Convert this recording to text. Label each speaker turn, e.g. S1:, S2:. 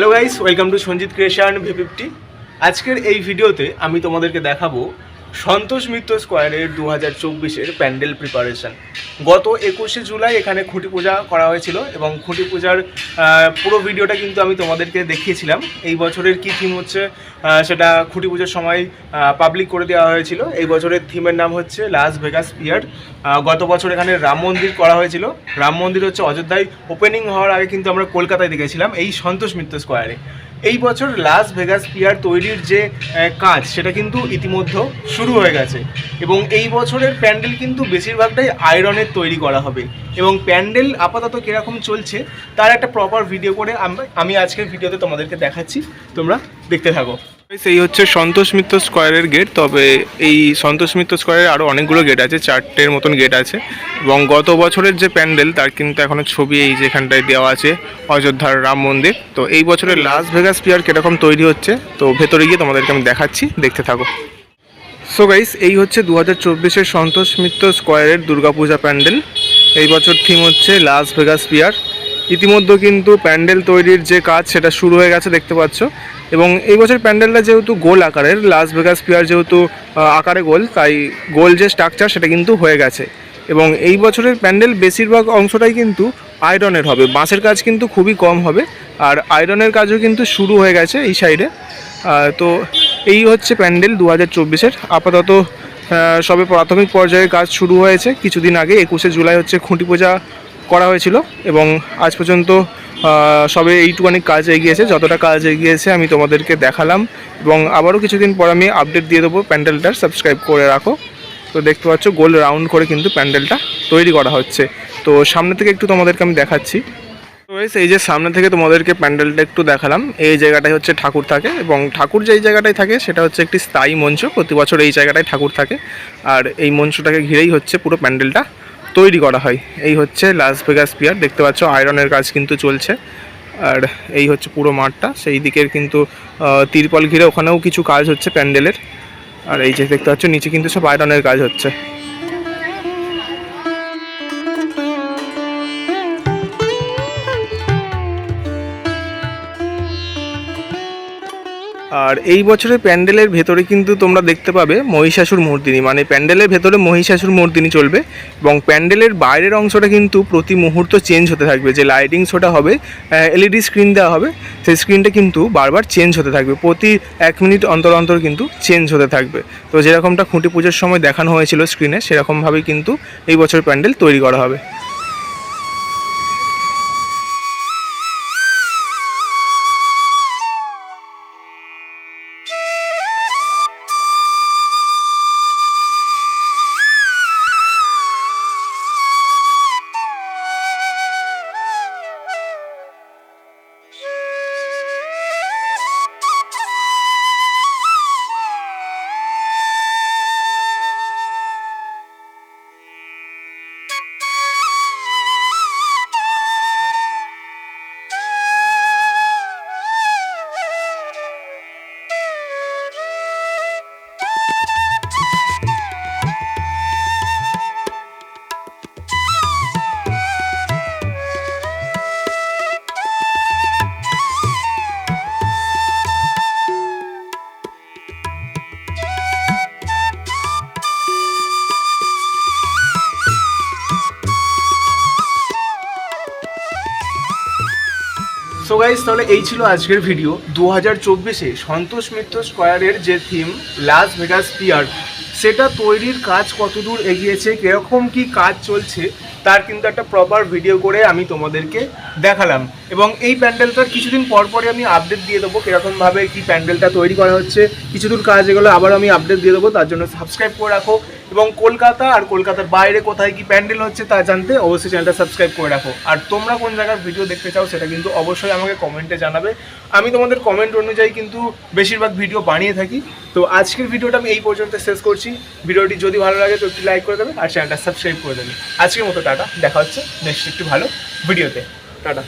S1: Hello guys welcome to Sanjit creation V fifty আজকের এই ভিডিওতে আমি তোমাদেরকে দেখাবো সন্তোষ মিত্র স্কোয়ারের দু হাজার চব্বিশের প্যান্ডেল প্রিপারেশন গত একুশে জুলাই এখানে খুঁটি পূজা করা হয়েছিল এবং খুঁটি পূজার পুরো ভিডিওটা কিন্তু আমি তোমাদেরকে দেখিয়েছিলাম। এই বছরের কী থিম হচ্ছে সেটা খুঁটি পূজার সময় পাবলিক করে দেওয়া হয়েছিল। এই বছরের থিমের নাম হচ্ছে লাস ভেগাস পিয়ার গত বছর এখানে রাম মন্দির করা হয়েছিল। রাম মন্দির হচ্ছে অযোধ্যায় ওপেনিং হওয়ার আগে কিন্তু আমরা কলকাতায় দেখেছিলাম এই সন্তোষ মিত্র স্কোয়ারে। এই বছর লাস ভেগাস পিয়ার তৈরির যে কাজ, সেটা কিন্তু ইতিমধ্যে শুরু হয়ে গেছে। এবং এই বছরের প্যান্ডেল কিন্তু বেশিরভাগটাই আয়রনের তৈরি করা হবে। এবং প্যান্ডেল আপাতত কীরকম চলছে, তার একটা প্রপার ভিডিও করে আমি আজকের ভিডিওতে তোমাদেরকে দেখাচ্ছি। তোমরা দেখতে থাকো। এই হচ্ছে সন্তোষ মিত্র স্কোয়ারের গেট তবে এই সন্তোষ মিত্র স্কোয়ারের আরও অনেকগুলো গেট আছে, চারটের মতন গেট আছে। এবং গত বছরের যে প্যান্ডেল, তার কিন্তু এখনও ছবি এই যেখানটায় দেওয়া আছে, অযোধ্যার রাম মন্দির। তো এই বছরের লাস ভেগাস পিয়ার কীরকম তৈরি হচ্ছে, তো ভেতরে গিয়ে তোমাদেরকে আমি দেখাচ্ছি, দেখতে থাকো। সো গাইস এই হচ্ছে দু হাজার চব্বিশের সন্তোষ মিত্র স্কোয়ারের দুর্গাপূজা প্যান্ডেল। এই বছর থিম হচ্ছে লাস ভেগাস পিয়ার ইতিমধ্যে কিন্তু প্যান্ডেল তৈরির যে কাজ, সেটা শুরু হয়ে গেছে, দেখতে পাচ্ছ। এবং এই বছর প্যান্ডেলটা যেহেতু গোল আকারের লাস ভেগাস পিয়ার যেহেতু আকারে গোল, তাই গোল যে স্ট্রাকচার সেটা কিন্তু হয়ে গেছে। এবং এই বছরের প্যান্ডেল বেশিরভাগ অংশটাই কিন্তু আয়রনের হবে। বাঁশের কাজ কিন্তু খুবই কম হবে, আর আয়রনের কাজও কিন্তু শুরু হয়ে গেছে এই সাইডে তো এই হচ্ছে প্যান্ডেল দু হাজার চব্বিশের। আপাতত সবে প্রাথমিক পর্যায়ে কাজ শুরু হয়েছে। কিছুদিন আগে একুশে জুলাই হচ্ছে খুঁটি পূজা করা হয়েছিল এবং আজ পর্যন্ত সবে এইটুখানি কাজ এগিয়েছে, যতটা কাজ এগিয়েছে আমি তোমাদেরকে দেখালাম এবং আবারও কিছুদিন পর আমি আপডেট দিয়ে দেবো প্যান্ডেলটার সাবস্ক্রাইব করে রাখো। তো দেখতে পাচ্ছ, গোল রাউন্ড করে কিন্তু প্যান্ডেলটা তৈরি করা হচ্ছে। তো সামনে থেকে একটু তোমাদেরকে আমি দেখাচ্ছি। তো এই যে সামনে থেকে তোমাদেরকে প্যান্ডেলটা একটু দেখালাম, এই জায়গাটায় হচ্ছে ঠাকুর থাকে এবং ঠাকুর যেই জায়গাটায় থাকে সেটা হচ্ছে একটি স্থায়ী মঞ্চ, প্রতি বছর এই জায়গাটায় ঠাকুর থাকে। আর এই মঞ্চটাকে ঘিরেই হচ্ছে পুরো প্যান্ডেলটা। তৈরি করা হয়। এই হচ্ছে লাস ভেগাস পিয়ার দেখতে পাচ্ছ, আয়রনের কাজ কিন্তু চলছে। আর এই হচ্ছে পুরো মাঠটা। সেই দিকের কিন্তু তিরপল ঘিরে ওখানেও কিছু কাজ হচ্ছে প্যান্ডেলের। আর এই যে দেখতে পাচ্ছ, নিচে কিন্তু সব আয়রনের কাজ হচ্ছে। আর এই বছরের প্যান্ডেলের ভেতরে কিন্তু তোমরা দেখতে পাবে মহিষাসুর মূর্তিনি। মানে প্যান্ডেলের ভেতরে মহিষাসুর মূর্তিনি চলবে এবং প্যান্ডেলের বাইরের অংশটা কিন্তু প্রতি মুহূর্ত চেঞ্জ হতে থাকবে। যে লাইটিং শোটা হবে এলইডি স্ক্রিন দেওয়া হবে, সেই স্ক্রিনটা কিন্তু বারবার চেঞ্জ হতে থাকবে। প্রতি এক মিনিট অন্তর অন্তর কিন্তু চেঞ্জ হতে থাকবে। তো যেরকমটা খুঁটি পুজোর সময় দেখানো হয়েছিল স্ক্রিনে, সেরকমভাবেই কিন্তু এই বছর প্যান্ডেল তৈরি করা হবে। সো গাইজ তাহলে এই ছিল আজকের ভিডিও দু হাজার চব্বিশে সন্তোষ মিত্র স্কোয়ারের যে থিম লাস ভেগাস পিয়ার সেটা তৈরির কাজ কতদূর এগিয়েছে, কীরকম কি কাজ চলছে, তার কিন্তু একটা প্রপার ভিডিও করে আমি তোমাদেরকে দেখালাম। এবং এই প্যান্ডেলটার কিছুদিন পর পরে আমি আপডেট দিয়ে দেবো কীরকমভাবে কি প্যান্ডেলটা তৈরি করা হচ্ছে, কিছু দূর কাজ এগুলো আবার আমি আপডেট দিয়ে দেবো, তার জন্য সাবস্ক্রাইব করে রাখো। এবং কলকাতা আর কলকাতার বাইরে কোথায় কি প্যান্ডেল হচ্ছে তা জানতে অবশ্যই চ্যানেলটা সাবস্ক্রাইব করে রাখো। আর তোমরা কোন জায়গার ভিডিও দেখতে চাও সেটা কিন্তু অবশ্যই আমাকে কমেন্টে জানাবে। আমি তোমাদের কমেন্ট অনুযায়ী কিন্তু বেশিরভাগ ভিডিও বানিয়ে থাকি। তো আজকের ভিডিওটা আমি এই পর্যন্ত শেষ করছি। ভিডিওটি যদি ভালো লাগে তো একটু লাইক করে দেবে আর চ্যানেলটা সাবস্ক্রাইব করে দেবে। আজকের মতো টাটা। দেখা হচ্ছে নেক্সট একটু ভালো ভিডিওতে টাটা।